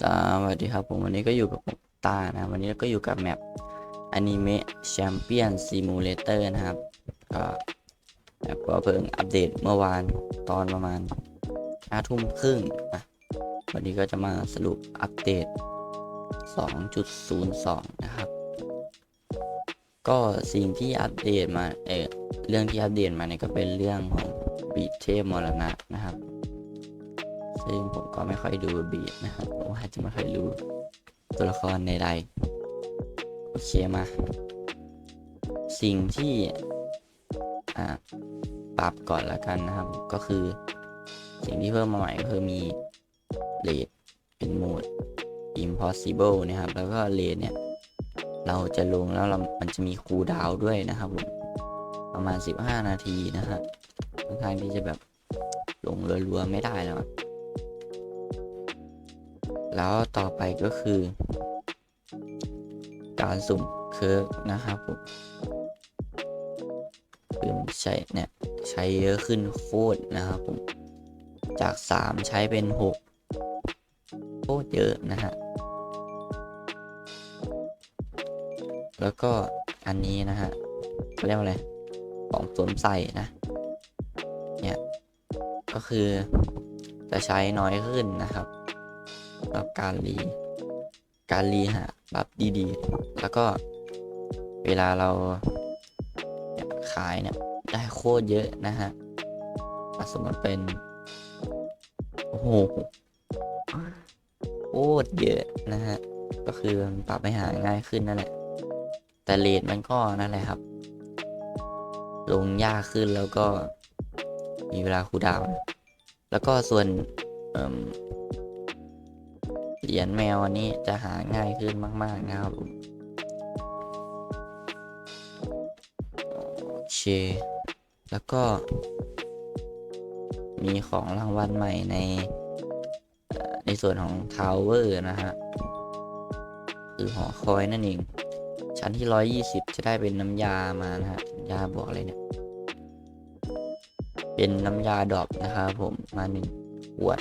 สวัสดีครับผมวันนี้ก็อยู่กับผมตานะวันนี้ก็อยู่กับแมปอนิเมะแชมเปี้ยนซิมูเลเตอร์นะครับก็แอปก็เพิ่งอัปเดตเมื่อวานตอนประมาณห้าทุ่มครึ่งนะวันนี้ก็จะมาสรุปอัปเดต 2.02 นะครับ ก็สิ่งที่อัปเดตมาเออเรื่องที่อัปเดตมาเนี่ยก็เป็นเรื่องของบีเทพมรณะนะครับ ซึ่งผมก็ไม่ค่อยดูบีทนะครับผมอาจจะไม่ค่อยรู้ตัวละครในใดๆโอเคมา สิ่งที่ปรับก่อนละกันนะครับ ก็คือ สิ่งที่เพิ่มมาใหม่ก็คือมีเลดเป็นโหมด impossible นะครับ แล้วก็เลดเนี่ย เราจะลงแล้วมันจะมีคูลดาวด้วยนะครับผมประมาณ 15 นาทีนะฮะค่อนข้างที่จะแบบลงรัวๆไม่ได้แล้ว แล้วต่อไปก็คือ การสุ่มเคิร์กนะครับผมคือใช้เนี่ยใช้เยอะขึ้นโคตรนะครับผม จาก 3 ใช้เป็น 6 โคตรเยอะนะฮะ แล้วก็อันนี้นะฮะเรียกว่าอะไรของสวมใส่นะ เนี่ย ก็คือจะใช้น้อยขึ้นนะครับ สำหรับการรี การรีหาบัฟดีๆ แล้วก็เวลาเราขายเนี่ย ได้โคตรเยอะนะฮะอะสมมติเป็น โอ้โหโคตรเยอะนะฮะ ก็คือมันปรับให้หาง่ายขึ้นนั่นแหละ แต่เลทมันก็นั่นแหละครับ ลงยากขึ้นแล้วก็มีเวลาคูดาว แล้วก็ส่วน เหรียญแมวอันนี้จะหาง่ายขึ้นมากๆนะครับผมโอเค แล้วก็ มีของรางวัลใหม่ในในส่วนของทาวเวอร์นะฮะคือหอคอยนั่นเอง ชั้นที่120จะได้เป็นน้ำยามานะฮะยาบวกอะไรเนี่ย เป็นน้ำยาดอปนะครับผมมาหนึ่งขวด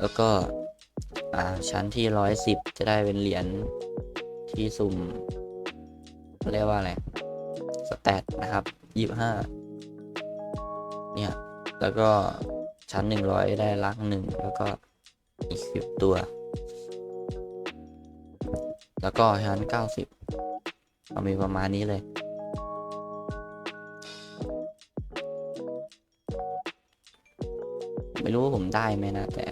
แล้วก็ อ่า ชั้นที่ร้อยสิบจะได้เป็นเหรียญที่สุ่มเรียกว่าอะไร สแตทนะครับยี่ห้าเนี่ย แล้วก็ชั้นหนึ่งร้อยได้ลักหนึ่งแล้วก็อีกสิบตัว แล้วก็ชั้นเก้าสิบก็มีประมาณนี้เลย ไม่รู้ว่าผมได้ไหมนะ แต่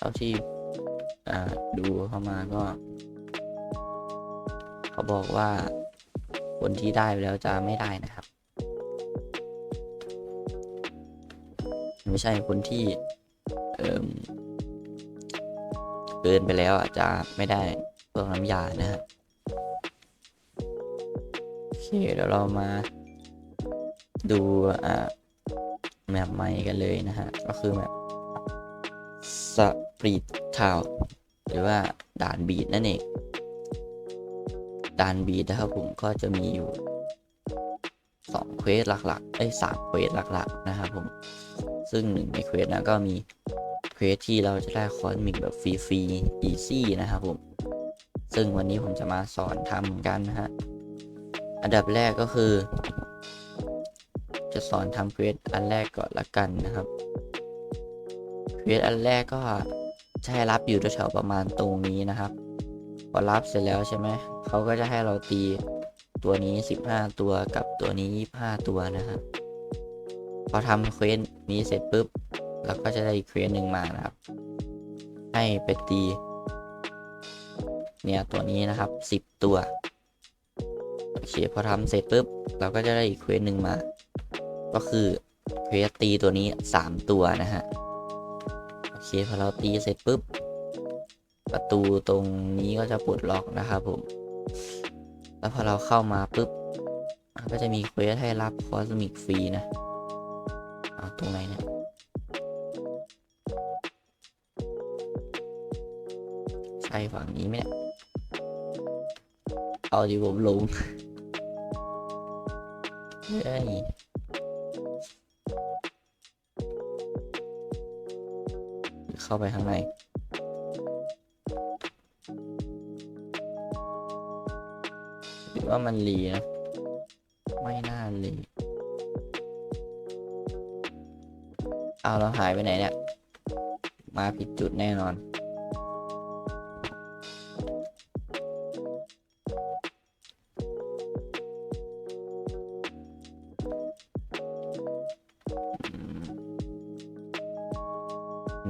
เท่าที่ดูเข้ามาก็ เขาบอกว่าคนที่ได้ไปแล้วจะไม่ได้นะครับ ไม่ใช่คนที่เอิมเกินไปแล้วอะจะไม่ได้พวกน้ำยานะฮะโอเคเดี๋ยวเรามาดูอ่าแมปใหม่กันเลยนะฮะ ก็คือแมปส ปรีดทาว หรือว่าด่านบีดนั่นเอง ด่านบีดนะครับผมก็จะมีอยู่สองเควสหลักๆไอ้ยสามเควสหลักๆนะครับผม ซึ่งหนึ่งในเควสนะก็มีเควสที่เราจะได้คอนมิกแบบฟรีๆอีซี่นะครับผม ซึ่งวันนี้ผมจะมาสอนทำกันนะฮะ อันดับแรกก็คือ จะสอนทำเควสอันแรกก่อนละกันนะครับ เควสอันแรกก็ ให้รับอยู่แถวประมาณตรงนี้นะครับพอรับเสร็จแล้วใช่ไหมเขาก็จะให้เราตีตัวนี้ 15 ตัวกับตัวนี้ 25 ตัวนะครับพอทำเควสนี้เสร็จปุ๊บเราก็จะได้เควสหนึ่งมานะครับ ให้ไปตี เนี่ยตัวนี้นะครับ 10 ตัวโอเคพอทำเสร็จปุ๊บเราก็จะได้อีกเควสหนึ่งมา ก็คือเควสตีตัวนี้ 3 ตัวนะฮะ เคพอเราตีเสร็จปุ๊บ ประตูตรงนี้ก็จะปลดล็อกนะครับผม แล้วพอเราเข้ามาปุ๊บ ก็จะมีเควสให้รับคอสมิกฟรีนะเอาตรงไหนเนี่ยใช่ฝั่งนี้ไหมเนี่ยเอาดิผมลงเฮ้ย เข้าไปข้างในหรือว่ามันหลีนะไม่น่าหลีเอาเราหายไปไหนเนี่ย มาผิดจุดแน่นอน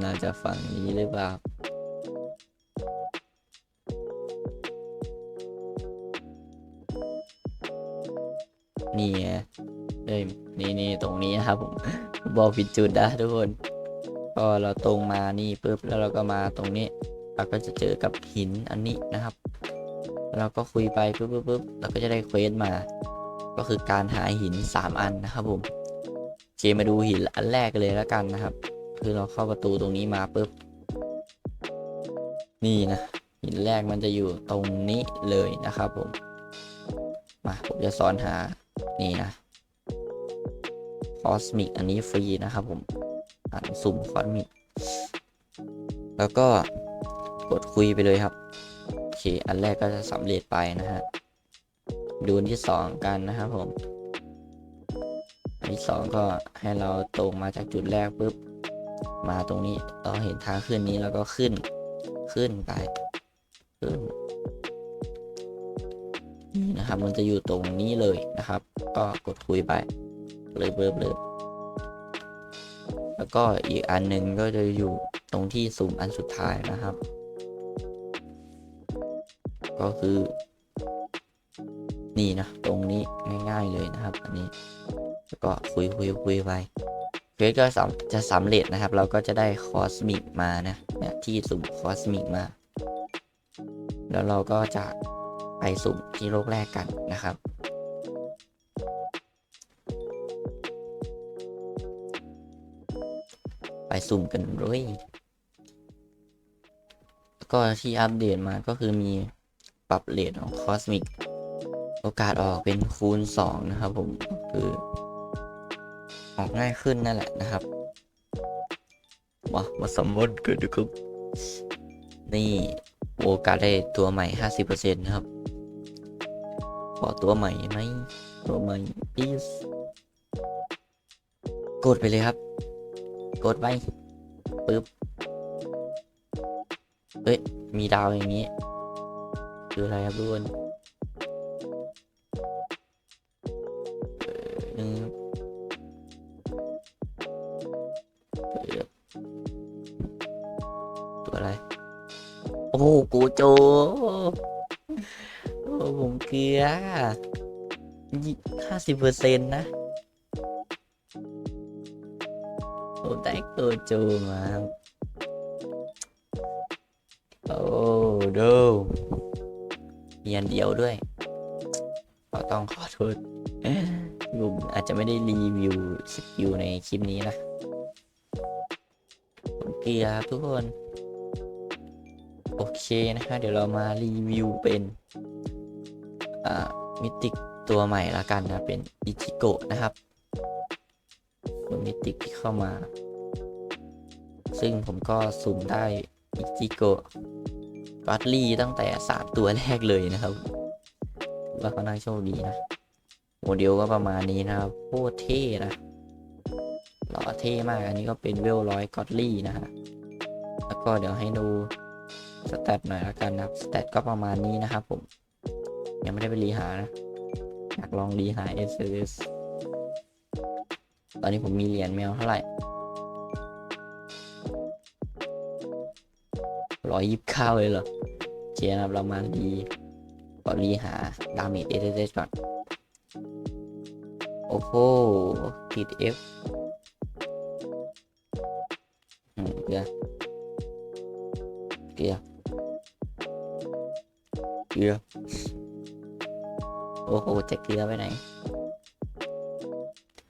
น่าจะฝั่งนี้หรือเปล่านี่ไงเอ้ยนี่นี่ตรงนี้นะครับผมบอกผิดจุดนะทุกคนก็เราตรงมานี่ปุ๊บแล้วเราก็มาตรงนี้ เราก็จะเจอกับหินอันนี้นะครับ เราก็คุยไปปุ๊บปุ๊บปุ๊บเราก็จะได้เควสมา ก็คือการหาหินสามอันนะครับผมเคมาดูหินอันแรกกันเลยแล้วกันนะครับ คือเราเข้าประตูตรงนี้มาปุ๊บ นี่นะหินแรกมันจะอยู่ตรงนี้เลยนะครับผม มาผมจะสอนหา นี่นะคอสมิกอันนี้ฟรีนะครับผมอ่านสุ่มคอสมิกแล้วก็กดคุยไปเลยครับ โอเค อันแรกก็จะสำเร็จไปนะฮะ ดูอันที่สองกันนะครับผม อันที่สองก็ให้เราตรงมาจากจุดแรกปุ๊บ มาตรงนี้เราเห็นทางขึ้นนี้แล้วก็ขึ้นขึ้นไปขึ้นนี่นะครับ มันจะอยู่ตรงนี้เลยนะครับ ก็กดคุยไปเลยเบิบเลยแล้วก็อีกอันหนึ่งก็จะอยู่ตรงที่สุ่มอันสุดท้ายนะครับ ก็คือ นี่นะตรงนี้ง่าย ๆเลยนะครับ อันนี้ แล้วก็คุยคุยคุยไป เควสก็สำจะสำเร็จนะครับ เราก็จะได้คอสมิกมานะเนี่ยที่สุ่มคอสมิกมา แล้วเราก็จะไปสุ่มที่โลกแรกกันนะครับ ไปสุ่มกันเลยแล้วก็ที่อัปเดตมาก็คือมีปรับเลทของคอสมิกโอกาสออกเป็นคูณ 2 นะครับผมคือ ออกง่ายขึ้นนั่นแหละนะครับมามาสมมติกันดูครับ นี่โอกาสได้ตัวใหม่ 50%นะครับ ขอตัวใหม่ไหมตัวใหม่ please กดไปเลยครับ กดไปปึ๊บเอ้ย มีดาวอย่างนี้ คืออะไรครับทุกคนหนึ่ง โอ้โหกูโจโอ้ผมเกลือห้าสิบเปอร์เซ็นต์นะผมได้โกโจมาโอ้ดูมีอันเดียวด้วยก็ต้องขอโทษผมอาจจะไม่ได้รีวิวสกิลในคลิปนี้นะผมเกลียครับทุกคน โอเคนะฮะเดี๋ยวเรามารีวิวเป็นมิติกตัวใหม่ละกันนะ เป็นอิจิโกะนะครับตัวมิติกที่เข้ามา ซึ่งผมก็สุ่มได้อิจิโกะกัตลี่ตั้งแต่สามตัวแรกเลยนะครับ ว่าเขาน่าโชคดีนะ โมเดลก็ประมาณนี้นะครับโคตรเท่นะหล่อเท่มากอันนี้ก็เป็นเวลร้อยกัตลี่นะฮะแล้วก็เดี๋ยวให้ดู สแตทหน่อยละกันนะครับสแตทก็ประมาณนี้นะครับผม ยังไม่ได้ไปรีหานะ อยากลองรีหา s s ตอนนี้ผมมีเหรียญแมวเท่าไหร่ร้อยยิบข้าวเลยเหรอเชียร์นะครับเรามารีขอรีหาดาเมจ s s ก่อน โอ้โหติด F อืมเกลือเกลือ ลือ โอ้โหจะเกลือไปไหน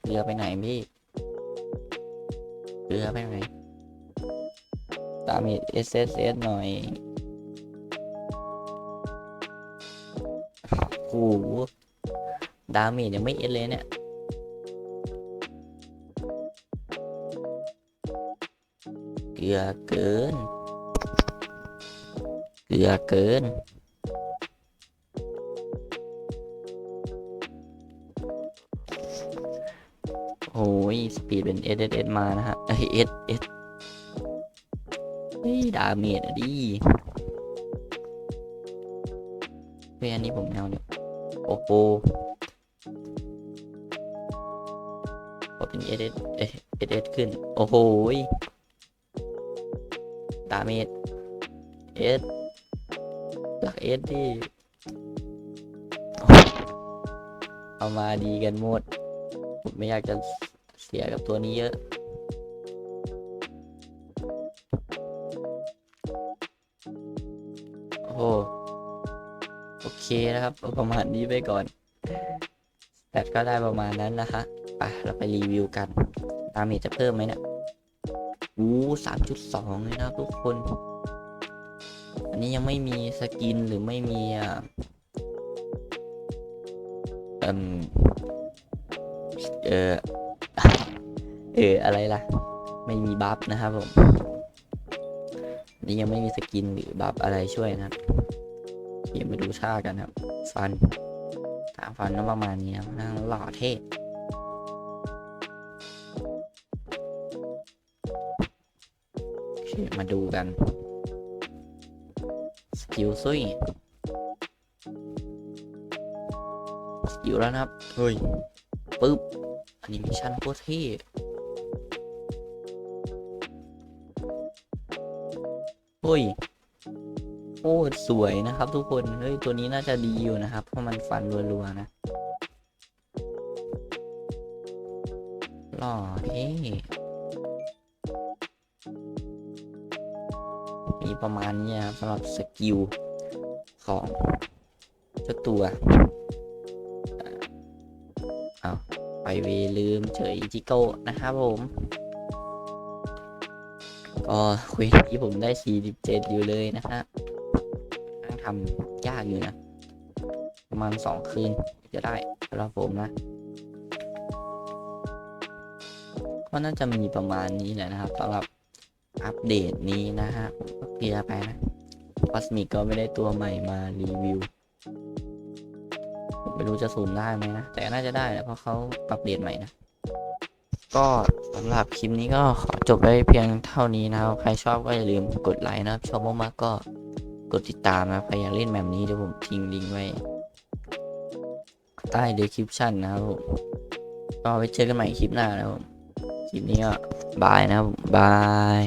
เกลือไปไหนพี่ เกลือไปไหน ตามอีเอสเอสเอสหน่อยโอ้โหดาเมจยังไม่เอสเลยเนี่ยเกลือเกินเกลือเกิน โอ้ยสปีดเป็น S S S มานะฮะเอ้ย S S เฮ้ยดาเมจอะดิเฮ้ยอันนี้ผมเอาเนี่ยโอ้โหพอเป็น S S S S S ขึ้น โอ้โหดาเมจ S หลัก S ดิเอามาดีกันหมด ผมไม่อยากจะเสียกับตัวนี้เยอะโอ้โอเคนะครับประมาณนี้ไปก่อนแต่ก็ได้ประมาณนั้นนะคะไปเราไปรีวิวกันตามเมจจะเพิ่มไหมเนี่ยอู้สามจุดสองเลยนะครับทุกคน อันนี้ยังไม่มีสกินหรือไม่มีอ่าเอ่ม เออเอออะไรล่ะ ไม่มีบัฟนะครับผมอันนี่ยังไม่มีสกินหรือบัฟอะไรช่วยนะครับเดี๋ยวมาดูท่ากันครับ ฟันทางฟันก็ประมาณนี้ครับนั่งหล่อเท่โอเคมาดูกัน สกิลซุยสกิลแล้วนะครับ เฮ้ยปึ๊บ อนิเมชันโคตรเท่เฮ้ยโอ้สวยนะครับ ทุกคน เฮ้ย ตัวนี้น่าจะดีอยู่นะครับ เพราะมันฟันรัวๆนะหล่อเท่มีประมาณนี้นะครับสำหรับสกิลของเจ้าตัว เวลืมเฉยจิโก้นะครับผม ก็คุยที่ผมได้ 47 อยู่เลยนะฮะนั่งทำยากอยู่นะ ประมาณ 2 คืนจะได้สำหรับผมนะ ก็น่าจะมีประมาณนี้แหละนะครับสำหรับอัปเดตนี้นะฮะเคลียร์ไปนะคอสมิกก็ไม่ได้ตัวใหม่มารีวิว ผมไม่รู้จะซูมได้ไหมนะ แต่น่าจะได้แหละเพราะเขาปรับเปลี่ยนใหม่นะ ก็สำหรับคลิปนี้ก็ขอจบไว้เพียงเท่านี้นะครับ ใครชอบก็อย่าลืมกดไลค์นะครับชอบมากๆก็กดติดตามนะใครอยากเล่นแบบนี้เดี๋ยวผมทิ้งลิงก์ไว้ ใต้ description นะครับผมก็ไว้เจอกันใหม่คลิปหน้านะครับคลิปนี้ก็บายนะครับบาย